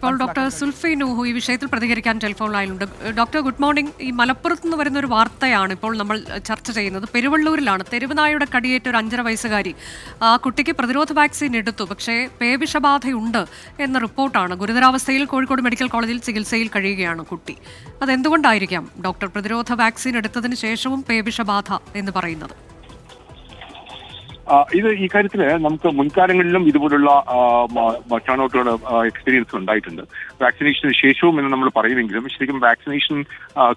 ഇപ്പോൾ ഡോക്ടർ സുൽഫി നൂഹു ഈ വിഷയത്തിൽ പ്രതികരിക്കാൻ ടെലിഫോൺ ലൈനിലുണ്ട്. Doctor good morning. ഈ മലപ്പുറത്ത് നിന്ന് വരുന്ന ഒരു വാർത്തയാണ് ഇപ്പോൾ നമ്മൾ ചർച്ച ചെയ്യുന്നത്. പെരുവള്ളൂരിലാണ് തെരുവുനായുടെ കടിയേറ്റ ഒരു അഞ്ചര വയസ്സുകാരി ആ കുട്ടിക്ക് പ്രതിരോധ വാക്സിൻ എടുത്തു. പക്ഷേ പേവിഷബാധയുണ്ട് എന്ന റിപ്പോർട്ടാണ് ഗുരുതരാവസ്ഥയിൽ കോഴിക്കോട് മെഡിക്കൽ കോളേജിൽ ചികിത്സയിൽ കഴിയുകയാണ് കുട്ടി. അതെന്തുകൊണ്ടായിരിക്കാം ഡോക്ടർ പ്രതിരോധ വാക്സിൻ എടുത്തതിന് ശേഷവും പേവിഷബാധ എന്ന് പറയുന്നത്? ഇത് ഈ കാര്യത്തിൽ നമുക്ക് മുൻകാലങ്ങളിലും ഇതുപോലുള്ള ടേണൗട്ടുകൾ എക്സ്പീരിയൻസ് ഉണ്ടായിട്ടുണ്ട്. വാക്സിനേഷന് ശേഷവും എന്ന് നമ്മൾ പറയുമെങ്കിലും ശരിക്കും വാക്സിനേഷൻ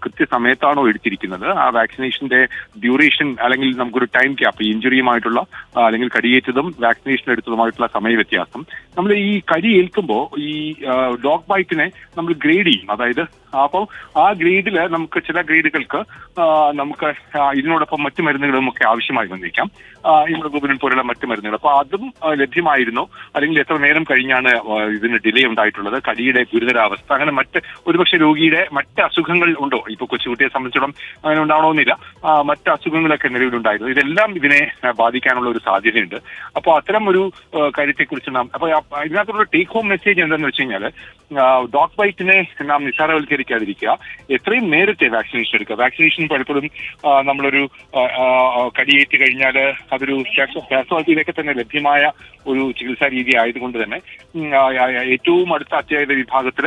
കൃത്യസമയത്താണോ എടുത്തിരിക്കുന്നത്? ആ വാക്സിനേഷന്റെ ഡ്യൂറേഷൻ അല്ലെങ്കിൽ നമുക്കൊരു ടൈം ക്യാപ്പ് ഇഞ്ചുറിയുമായിട്ടുള്ള അല്ലെങ്കിൽ കടിയേറ്റതും വാക്സിനേഷൻ എടുത്തതുമായിട്ടുള്ള സമയ വ്യത്യാസം നമ്മൾ ഈ കടി ഏൽക്കുമ്പോൾ ഈ ഡോഗ് ബൈറ്റിനെ നമ്മൾ ഗ്രേഡ് ചെയ്യും. അതായത് അപ്പോൾ ആ ഗ്രേഡിൽ നമുക്ക് ചില ഗ്രേഡുകൾക്ക് നമുക്ക് ഇതിനോടൊപ്പം മറ്റു മരുന്നുകളും ഒക്കെ ആവശ്യമായി വന്നേക്കാം ഇമ്രഗോപുരൻ പോലുള്ള മറ്റു മരുന്നുകൾ. അപ്പോൾ അതും ലഭ്യമായിരുന്നു. അല്ലെങ്കിൽ എത്ര നേരം കഴിഞ്ഞാണ് ഇതിന് ഡിലേ ഉണ്ടായിട്ടുള്ളത്? കടിയുടെ ഗുരുതരാവസ്ഥ. അങ്ങനെ മറ്റ് ഒരുപക്ഷെ രോഗിയുടെ മറ്റ് അസുഖങ്ങൾ ഉണ്ടോ? ഇപ്പൊ കൊച്ചുകുട്ടിയെ സംബന്ധിച്ചിടത്തോളം അങ്ങനെ ഉണ്ടാവണമെന്നില്ല മറ്റ് അസുഖങ്ങളൊക്കെ നിലവിലുണ്ടായിരുന്നു. ഇതെല്ലാം ഇതിനെ ബാധിക്കാനുള്ള ഒരു സാധ്യതയുണ്ട്. അപ്പോൾ അത്തരം ഒരു കാര്യത്തെക്കുറിച്ച് നാം അപ്പോൾ ഇതിനകത്തുള്ള ടേക്ക് ഹോം മെസ്സേജ് എന്താണെന്ന് വെച്ച് കഴിഞ്ഞാൽ ഡോഗ് ബൈറ്റിനെ നാം നിസ്സാരവൽക്കരിക്കാതിരിക്കുക. എത്രയും നേരത്തെ വാക്സിനേഷൻ എടുക്കുക. വാക്സിനേഷൻ പലപ്പോഴും നമ്മളൊരു കടിയേറ്റ് കഴിഞ്ഞാൽ അതൊരു ഫാസോളജിയിലൊക്കെ തന്നെ ലഭ്യമായ ഒരു ചികിത്സാ രീതി ആയതുകൊണ്ട് തന്നെ ഏറ്റവും അടുത്ത അത്യാഹിത വിഭാഗത്തിൽ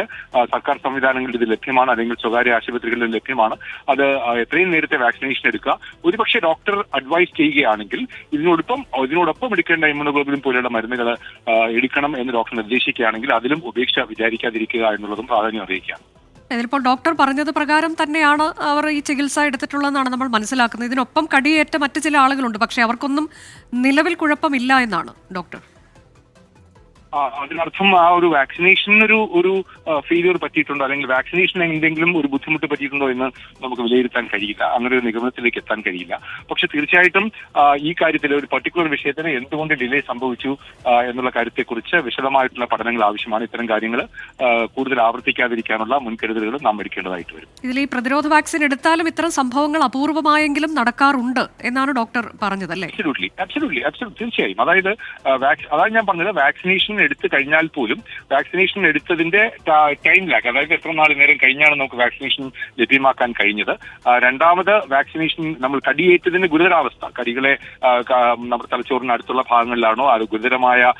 സർക്കാർ സംവിധാനങ്ങളിൽ ഇത് ലഭ്യമാണ്. അല്ലെങ്കിൽ സ്വകാര്യ ആശുപത്രികളിൽ ലഭ്യമാണ്. അത് എത്രയും നേരത്തെ വാക്സിനേഷൻ എടുക്കുക. ഒരുപക്ഷെ ഡോക്ടർ അഡ്വൈസ് ചെയ്യുകയാണെങ്കിൽ ഇതിനോടൊപ്പം ഇതിനോടൊപ്പം എടുക്കേണ്ട ഇമ്മ്യൂണോഗ്ലോബിൻ പോലെയുള്ള മരുന്നുകൾ എടുക്കണം എന്ന് ഡോക്ടർ നിർദ്ദേശിക്കുകയാണെങ്കിൽ അതിലും ഉപേക്ഷ വിചാരിക്കാതിരിക്കുക എന്നുള്ളതും പ്രാധാന്യം അറിയിക്കാം ഇതിപ്പോൾ ഡോക്ടർ പറഞ്ഞത് പ്രകാരം തന്നെയാണ് അവർ ഈ ചികിത്സ എടുത്തിട്ടുള്ളതെന്നാണ് നമ്മൾ മനസ്സിലാക്കുന്നത്. ഇതിനൊപ്പം കടിയേറ്റ മറ്റു ചില ആളുകളുണ്ട് പക്ഷേ അവർക്കൊന്നും നിലവിൽ കുഴപ്പമില്ല എന്നാണ് ഡോക്ടർ അതിനർത്ഥം ആ ഒരു വാക്സിനേഷനൊരു ഒരു ഫെയിലിയർ പറ്റിയിട്ടുണ്ടോ? അല്ലെങ്കിൽ വാക്സിനേഷൻ എന്തെങ്കിലും ഒരു ബുദ്ധിമുട്ട് പറ്റിയിട്ടുണ്ടോ എന്ന് നമുക്ക് വിലയിരുത്താൻ കഴിയില്ല. അങ്ങനെ ഒരു നിഗമനത്തിലേക്ക് എത്താൻ കഴിയില്ല. പക്ഷെ തീർച്ചയായിട്ടും ഈ കാര്യത്തിൽ ഒരു പർട്ടിക്കുലർ വിഷയത്തിന് എന്തുകൊണ്ട് ഡിലേ സംഭവിച്ചു എന്നുള്ള കാര്യത്തെക്കുറിച്ച് വിശദമായിട്ടുള്ള പഠനങ്ങൾ ആവശ്യമാണ്. ഇത്തരം കാര്യങ്ങൾ കൂടുതൽ ആവർത്തിക്കാതിരിക്കാനുള്ള മുൻകരുതലുകൾ നാം എടുക്കേണ്ടതായിട്ട് വരും. ഇതിൽ ഈ പ്രതിരോധ വാക്സിൻ എടുത്താലും ഇത്തരം സംഭവങ്ങൾ അപൂർവമായെങ്കിലും നടക്കാറുണ്ട് എന്നാണ് ഡോക്ടർ പറഞ്ഞതല്ലേ? അല്ലേ തീർച്ചയായും. അതായത് അതായത് അതാണ് ഞാൻ പറഞ്ഞത്. വാക്സിനേഷൻ എടുത്തു കഴിഞ്ഞാൽ പോലും വാക്സിനേഷൻ എടുത്തതിന്റെ ടൈം ലാഗ് അതായത് എത്ര നാൾ നേരം കഴിഞ്ഞാണ് നമുക്ക് വാക്സിനേഷൻ ലഭ്യമാക്കാൻ കഴിഞ്ഞത്? രണ്ടാമത് വാക്സിനേഷൻ നമ്മൾ കടിയേറ്റതിന്റെ ഗുരുതരാവസ്ഥ. കടികളെ നമ്മുടെ തലച്ചോറിന് അടുത്തുള്ള ഭാഗങ്ങളിലാണോ അത് ഗുരുതരമായ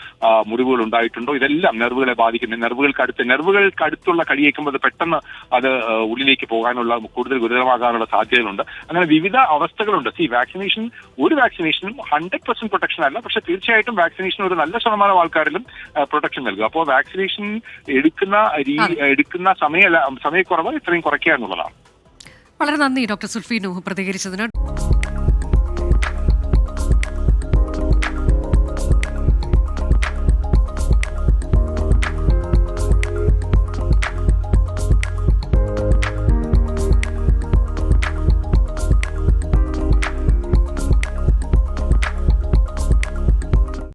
മുറിവുകൾ ഉണ്ടായിട്ടുണ്ടോ? ഇതെല്ലാം നെർവുകളെ ബാധിക്കുന്ന നെർവുകൾക്ക് അടുത്ത് നെർവുകൾക്ക് അടുത്തുള്ള കടിയേക്കുമ്പോൾ അത് പെട്ടെന്ന് അത് ഉള്ളിലേക്ക് പോകാനുള്ള കൂടുതൽ ഗുരുതരമാകാനുള്ള സാധ്യതകളുണ്ട്. അങ്ങനെ വിവിധ അവസ്ഥകളുണ്ട്. സി വാക്സിനേഷൻ ഒരു വാക്സിനേഷനും ഹൺഡ്രഡ് പെർസെന്റ് പ്രൊട്ടക്ഷൻ അല്ല. പക്ഷെ തീർച്ചയായിട്ടും വാക്സിനേഷൻ ഒരു നല്ല ശതമാനം ആൾക്കാരിലും പ്രൊട്ടക്ഷൻ നൽകും. അപ്പോൾ വാക്സിനേഷൻ എടുക്കുന്ന എടുക്കുന്ന സമയ സമയക്കുറവ് ഇത്രയും കുറയ്ക്കുക എന്നുള്ളതാണ്. വളരെ നന്ദി ഡോക്ടർ സുൽഫി നൂഹ് പ്രതികരിച്ചതിന്.